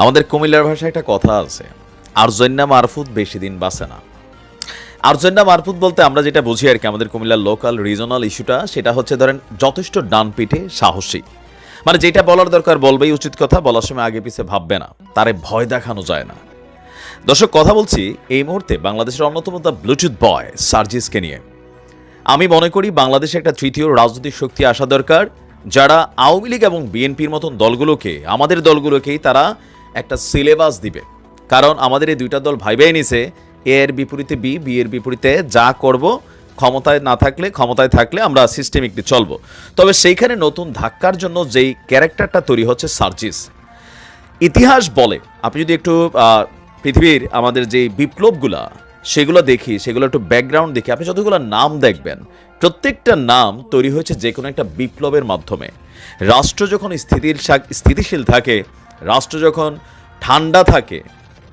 আমাদের কুমিল্লার ভাষায় একটা কথা আছে, আরজন্যা মারফুত বেশি দিন বাঁচে না। আরজন্যা মারফুত বলতে আমরা যেটা বুঝি আর কি, আমাদের কুমিল্লার লোকাল রিজনাল ইস্যুটা সেটা হচ্ছে ধরেন যথেষ্ট ডান পিঠে সাহসী। মানে যেটা বলার দরকার বলবেই উচিত কথা, বলার সময় আগে পিছে ভাববে না, তারে ভয় দেখানো যায় না। দর্শক, কথা বলছি এই মুহূর্তে বাংলাদেশের অন্যতম দ্য ব্লুটুথ বয় সার্জিসকে নিয়ে। আমি মনে করি বাংলাদেশে একটা তৃতীয় রাজনৈতিক শক্তি আসা দরকার, যারা আওয়ামী লীগ এবং বিএনপির মতন দলগুলোকে, আমাদের দলগুলোকেই তারা একটা সিলেবাস দিবে। কারণ আমাদের এই দুইটা দল ভাইবেই নিছে, এ এর বিপরীতে বি বি এর বিপরীতে যা করব, ক্ষমতায় না থাকলে, ক্ষমতায় থাকলে আমরা সিস্টেমিকলি চলব। তবে সেইখানে নতুন ধাক্কার জন্য যেই ক্যারেক্টারটা তৈরি হচ্ছে সার্জিস। ইতিহাস বলে, আপনি যদি একটু পৃথিবীর আমাদের যে বিপ্লবগুলা, সেগুলো দেখি, সেগুলো একটু ব্যাকগ্রাউন্ড দেখি, আপনি যতগুলো নাম দেখবেন, প্রত্যেকটা নাম তৈরি হয়েছে যে কোনো একটা বিপ্লবের মাধ্যমে। রাষ্ট্র যখন স্থিতির স্থিতিশীল থাকে রাষ্ট্র যখন ঠান্ডা থাকে,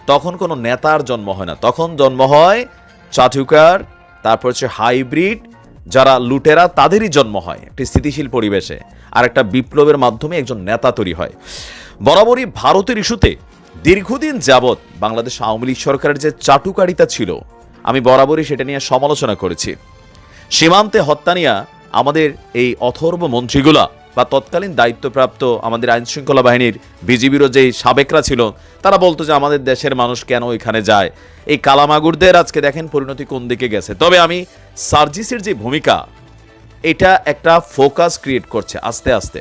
তখন কোনো নেতার জন্ম হয় না। তখন জন্ম হয় চাটুকার, তারপর হচ্ছে হাইব্রিড, যারা লুটেরা তাদেরই জন্ম হয় একটি স্থিতিশীল পরিবেশে। আর একটা বিপ্লবের মাধ্যমে একজন নেতা তৈরি হয়। বরাবরই ভারতের ইস্যুতে দীর্ঘদিন যাবৎ বাংলাদেশ আওয়ামী লীগ সরকারের যে চাটুকারিতা ছিল, আমি বরাবরই সেটা নিয়ে সমালোচনা করেছি। সীমান্তে হত্যা নিয়ে আমাদের এই অথর্ব মন্ত্রীগুলা বা তৎকালীন দায়িত্বপ্রাপ্ত আমাদের আইন শৃঙ্খলা বাহিনীর বিজিবিরও যেই সাবেকরা ছিল, তারা বলতো যে আমাদের দেশের মানুষ কেন এখানে যায়? এই কালামাগুরদের আজকে দেখেন পরিণতি কোন দিকে গেছে। তবে আমি সার্জিসের যে ভূমিকা, এটা একটা ফোকাস ক্রিয়েট করছে আস্তে আস্তে।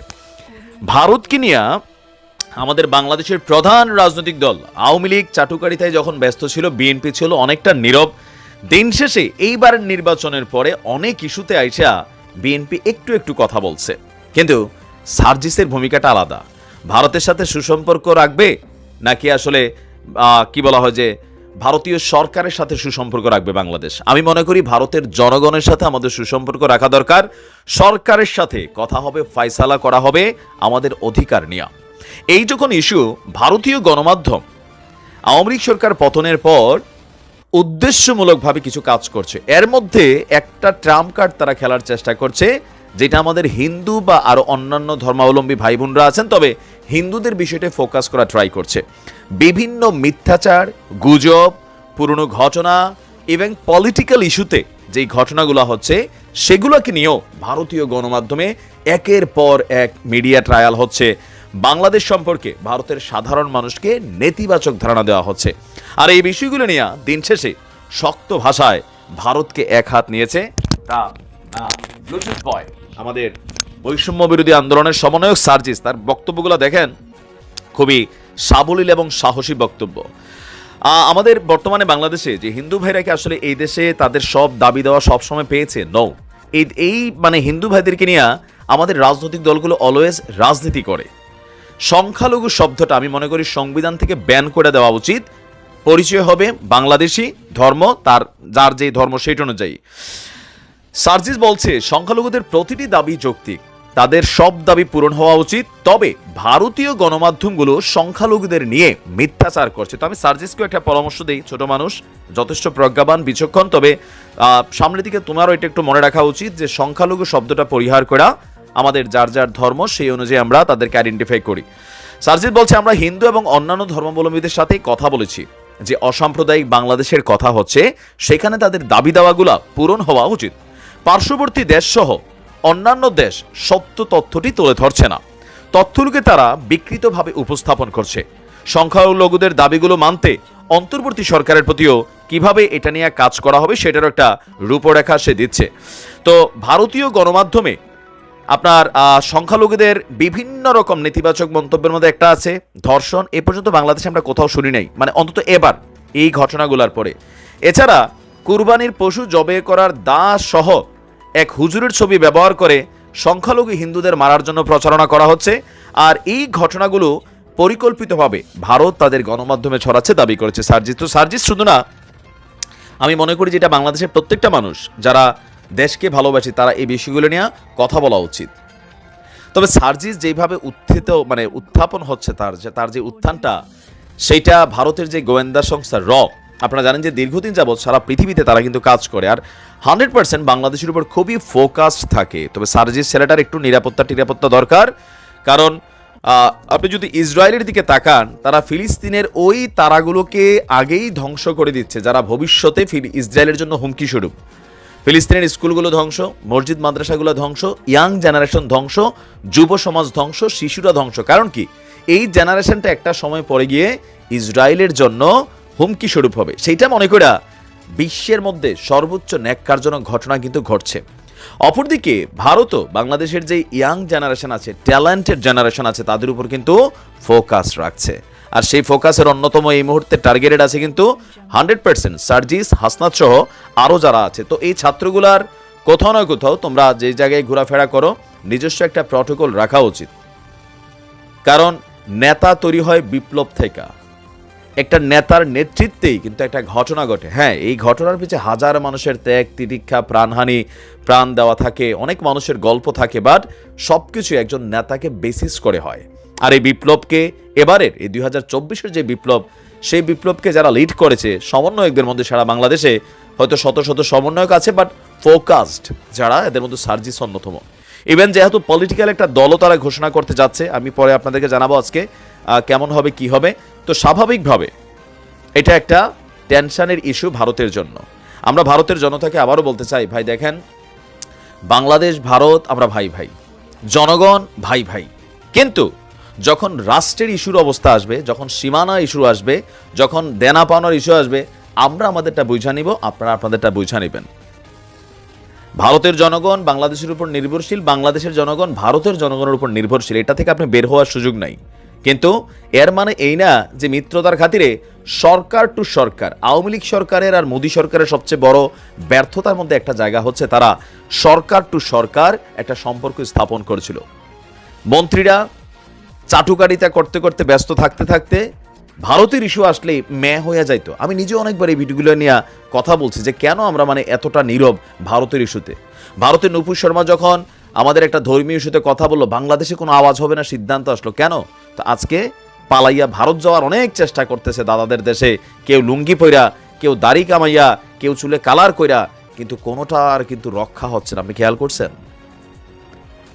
ভারতকে নিয়ে আমাদের বাংলাদেশের প্রধান রাজনৈতিক দল, আওয়ামী লীগ চাটুকারিতায় যখন ব্যস্ত ছিল, বিএনপি ছিল অনেকটা নীরব। দিন শেষে এইবারের নির্বাচনের পরে অনেক ইস্যুতে আইসা বিএনপি একটু একটু কথা বলছে। কিন্তু সার্জিসের ভূমিকাটা আলাদা। ভারতের সাথে সুসম্পর্ক রাখবে নাকি আসলে কি বলা হয় যে, ভারতীয় সরকারের সাথে সুসম্পর্ক রাখবে বাংলাদেশ? আমি মনে করি ভারতের জনগণের সাথে আমাদের সুসম্পর্ক রাখা দরকার। সরকারের সাথে কথা হবে, ফাইসালা করা হবে, আমাদের অধিকার নিয়ে। এই যখন ইস্যু, ভারতীয় গণমাধ্যম, আওয়ামী লীগ সরকার পতনের পর উদ্দেশ্যমূলকভাবে কিছু কাজ করছে। এর মধ্যে একটা ট্রাম্প কার্ড তারা খেলার চেষ্টা করছে যেটা আমাদের হিন্দু বা আরও অন্যান্য ধর্মাবলম্বী ভাই বোনরা আছেন, তবে হিন্দুদের বিষয়টা ফোকাস করা ট্রাই করছে। বিভিন্ন মিথ্যাচার, গুজব, পুরনো ঘটনা এবং পলিটিক্যাল ইস্যুতে যেই ঘটনাগুলো হচ্ছে, সেগুলোকে নিয়েও ভারতীয় গণমাধ্যমে একের পর এক মিডিয়া ট্রায়াল হচ্ছে। বাংলাদেশ সম্পর্কে ভারতের সাধারণ মানুষকে নেতিবাচক ধারণা দেওয়া হচ্ছে। আর এই বিষয়গুলো নিয়ে দিন শেষে শক্ত ভাষায় ভারতকে এক হাত নিয়েছে, তা ব্লুটুথ বয় আমাদের বৈষম্য বিরোধী আন্দোলনের সমন্বয়ক সার্জিস তার বক্তব্যগুলো দেখেন। খুবই সাবলীল এবং সাহসী বক্তব্য। আমাদের বর্তমানে বাংলাদেশে যে হিন্দু ভাইরা কি আসলে এই দেশে তাদের সব দাবি দেওয়া সবসময় পেয়েছে? নো এই এই মানে হিন্দু ভাইদেরকে নিয়ে আমাদের রাজনৈতিক দলগুলো অলওয়েজ রাজনীতি করে। সংখ্যালঘু শব্দটা আমি মনে করি সংবিধান থেকে ব্যান করে দেওয়া উচিত। পরিচয় হবে বাংলাদেশি ধর্ম, তার, যার যে ধর্ম সেই অনুযায়ী। সার্জিস বলছে, সংখ্যালঘুদের প্রতিটি দাবি যৌক্তিক। তাদের সব দাবি পূরণ হওয়া উচিত, তবে ভারতীয় গণমাধ্যমগুলো সংখ্যালঘুদের নিয়ে মিথ্যাচার করছে। তো আমি সার্জিসকে একটা পরামর্শ দিই, ছোট মানুষ, যথেষ্ট প্রজ্ঞাবান, বিচক্ষণ, তবে সামনের দিকে তোমারও এটা একটু মনে রাখা উচিত যে, সংখ্যালঘু শব্দটা পরিহার করা আমাদের যার যার ধর্ম, সেই অনুযায়ী আমরা তাদেরকে আইডেন্টিফাই করি। সার্জিস বলছে, আমরা হিন্দু এবং অন্যান্য ধর্মাবলম্বীদের সাথে কথা বলেছি। যে অসাম্প্রদায়িক বাংলাদেশের কথা হচ্ছে, সেখানে তাদের দাবি দাওয়াগুলা পূরণ হওয়া উচিত। পার্শ্ববর্তী দেশসহ অন্যান্য দেশ সত্য তথ্যটি তুলে ধরছে না। তথ্যগুলোকে তারা বিকৃতভাবে উপস্থাপন করছে। সংখ্যালঘুদের দাবিগুলো মানতে অন্তর্বর্তী সরকারের প্রতিও কীভাবে এটা নিয়ে কাজ করা হবে সেটারও একটা রূপরেখা সে দিচ্ছে। তো ভারতীয় গণমাধ্যমে আপনার সংখ্যালঘুদের বিভিন্ন রকম নেতিবাচক মন্তব্যের মধ্যে একটা আছে, ধর্ষণ, এ পর্যন্ত বাংলাদেশে আমরা কোথাও শুনি নাই। মানে অন্তত এবার, এই ঘটনাগুলোর পরে। এছাড়া কুরবানির পশু জবে করার দাস সহ এক হুজুরের ছবি ব্যবহার করে সংখ্যালঘু হিন্দুদের মারার জন্য প্রচারণা করা হচ্ছে, আর এই ঘটনাগুলো পরিকল্পিতভাবে ভারত তাদের গণমাধ্যমে ছড়াচ্ছে দাবি করেছে সার্জিস তো সার্জিস শুধু না, আমি মনে করি যেটা বাংলাদেশের প্রত্যেকটা মানুষ, যারা দেশকে ভালোবাসে, তারা এই বিষয়গুলো নিয়ে কথা বলা উচিত। তবে সার্জিস যেভাবে উত্থিত মানে উত্থাপন হচ্ছে তার যে তার যে উত্থানটা, সেইটা ভারতের যে গোয়েন্দা সংস্থা র আপনারা জানেন যে দীর্ঘদিন যাবৎ সারা পৃথিবীতে তারা কিন্তু কাজ করে, আর হান্ড্রেড পার্সেন্ট বাংলাদেশের উপর খুবই ফোকাসড থাকে। তবে সার্জিস ছেলেটার একটু নিরাপত্তা, টিরাপত্তা দরকার, কারণ আপনি যদি ইসরায়েলের দিকে তাকান, তারা ফিলিস্তিনের ওই তারাগুলোকে আগেই ধ্বংস করে দিচ্ছে, যারা ভবিষ্যতে ইসরায়েলের জন্য হুমকি স্বরূপ। ফিলিস্তিনের স্কুলগুলো ধ্বংস, মসজিদ, মাদ্রাসাগুলো ধ্বংস, ইয়াং জেনারেশন ধ্বংস, যুব সমাজ ধ্বংস, শিশুরা ধ্বংস। কারণ কি? এই জেনারেশনটা একটা সময় পরে গিয়ে ইসরায়েলের জন্য হুমকি স্বরূপ হবে। সেইটা মনে করা বিশ্বের মধ্যে সর্বোচ্চ ন্যাক্কারজনক ঘটনা কিন্তু ঘটছে। অপরদিকে ভারতও বাংলাদেশের যে ইয়াং জেনারেশন আছে, ট্যালেন্টেড জেনারেশন আছে, তাদের উপর কিন্তু ফোকাস রাখছে। আর সেই ফোকাসের অন্যতম এই মুহূর্তে টার্গেটেড আছে কিন্তু হান্ড্রেড পার্সেন্ট সার্জিস হাসনাত সহ আরও যারা আছে। তো এই ছাত্রগুলার কোথাও না কোথাও তোমরা যে জায়গায় ঘোরাফেরা করো, নিজস্ব একটা প্রটোকল রাখা উচিত। কারণ নেতা তৈরি হয় বিপ্লব থেকে। একটা নেতার নেতৃত্বেই কিন্তু একটা ঘটনা ঘটে। হ্যাঁ এই ঘটনার পিছনে হাজার মানুষের ত্যাগ, তিতিক্ষা, প্রাণহানি, প্রাণ দেওয়া থাকে, অনেক মানুষের গল্প থাকে বাট সব কিছু একজন নেতাকে বেসিস করে হয়। আর এই বিপ্লবকে এবারের, এই দুই হাজার যে বিপ্লব, সেই বিপ্লবকে যারা লিড করেছে, সমন্বয়কদের মধ্যে সারা বাংলাদেশে হয়তো শত শত সমন্বয়ক আছে বাট ফোকাসড যারা, এদের মধ্যে সার্জিস অন্যতম। ইভেন যেহেতু পলিটিক্যাল একটা দলও তারা ঘোষণা করতে যাচ্ছে, আমি পরে আপনাদেরকে জানাব আজকে কেমন হবে, কি হবে। তো স্বাভাবিকভাবে এটা একটা টেনশানের ইস্যু ভারতের জন্য। আমরা ভারতের জনতাকে আবারও বলতে চাই, ভাই দেখেন, বাংলাদেশ, ভারত, আমরা ভাই ভাই। জনগণ, ভাই ভাই। কিন্তু যখন রাষ্ট্রের ইস্যুর অবস্থা আসবে, যখন সীমানা ইস্যু আসবে, যখন দেনা পাওনার ইস্যু আসবে, আমরা আমাদেরটা বুঝা নিব, আপনারা আপনাদেরটা বুঝা নেবেন। ভারতের জনগণ বাংলাদেশের উপর নির্ভরশীল, বাংলাদেশের জনগণ ভারতের জনগণের উপর নির্ভরশীল, এটা থেকে আপনি বের হওয়ার সুযোগ নাই। কিন্তু এর মানে এই না যে মিত্রতার খাতিরে সরকার টু সরকার, আওয়ামী লীগ সরকারের আর মোদী সরকারের সবচেয়ে বড় ব্যর্থতার মধ্যে একটা জায়গা হচ্ছে তারা সরকার টু সরকার একটা সম্পর্ক স্থাপন করেছিল। মন্ত্রীরা চাটুকারিতা করতে করতে ব্যস্ত থাকতে থাকতে ভারতের ইস্যু আসলে ম্যা হয়ে যাইতো। আমি নিজে অনেকবার এই ভিডিওগুলো নিয়ে কথা বলছি যে কেন আমরা মানে এতটা নীরব ভারতের ইস্যুতে। ভারতের নুপুর শর্মা যখন আমাদের একটা ধর্মীয় ইস্যুতে কথা বলল, বাংলাদেশে কোনো আওয়াজ হবে না, সিদ্ধান্ত আসলো। কেন? তো আজকে পালাইয়া ভারত যাওয়ার অনেক চেষ্টা করতেছে দাদাদের দেশে। কেউ লুঙ্গি পইরা, কেউ দাড়ি কামাইয়া, কেউ চুলে কালার কইরা, কিন্তু কোনোটার কিন্তু রক্ষা হচ্ছে না। আপনি খেয়াল করছেন?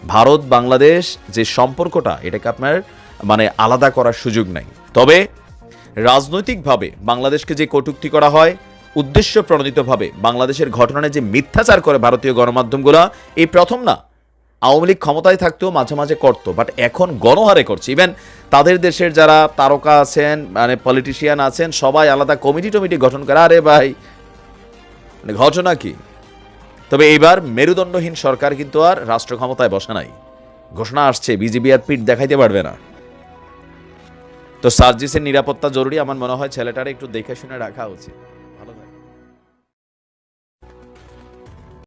ভারত, বাংলাদেশ যে সম্পর্কটা, এটাকে আপনার মানে আলাদা করার সুযোগ নাই। তবে রাজনৈতিকভাবে বাংলাদেশকে যে কটূক্তি করা হয় উদ্দেশ্য প্রণোদিতভাবে বাংলাদেশের ঘটনায় যে মিথ্যাচার করে ভারতীয় গণমাধ্যমগুলো, এই প্রথম না। আওয়ামী লীগ ক্ষমতায় থাকতেও মাঝে মাঝে করতো বাট এখন গণহারে করছে। ইভেন তাদের দেশের যারা তারকা আছেন মানে পলিটিশিয়ান আছেন, সবাই আলাদা কমিটি টমিটি গঠন করে। আরে ভাই মানে ঘটনা কি? তবে এইবার মেরুদণ্ডহীন সরকার কিন্তু আর রাষ্ট্র ক্ষমতায় বসে নাই। ঘোষণা আসছে বিজেপি আর পিঠ দেখাইতে পারবে না। তো সার্জিসের নিরাপত্তা জরুরি, আমার মনে হয় ছেলেটার একটু দেখে শুনে রাখা উচিত।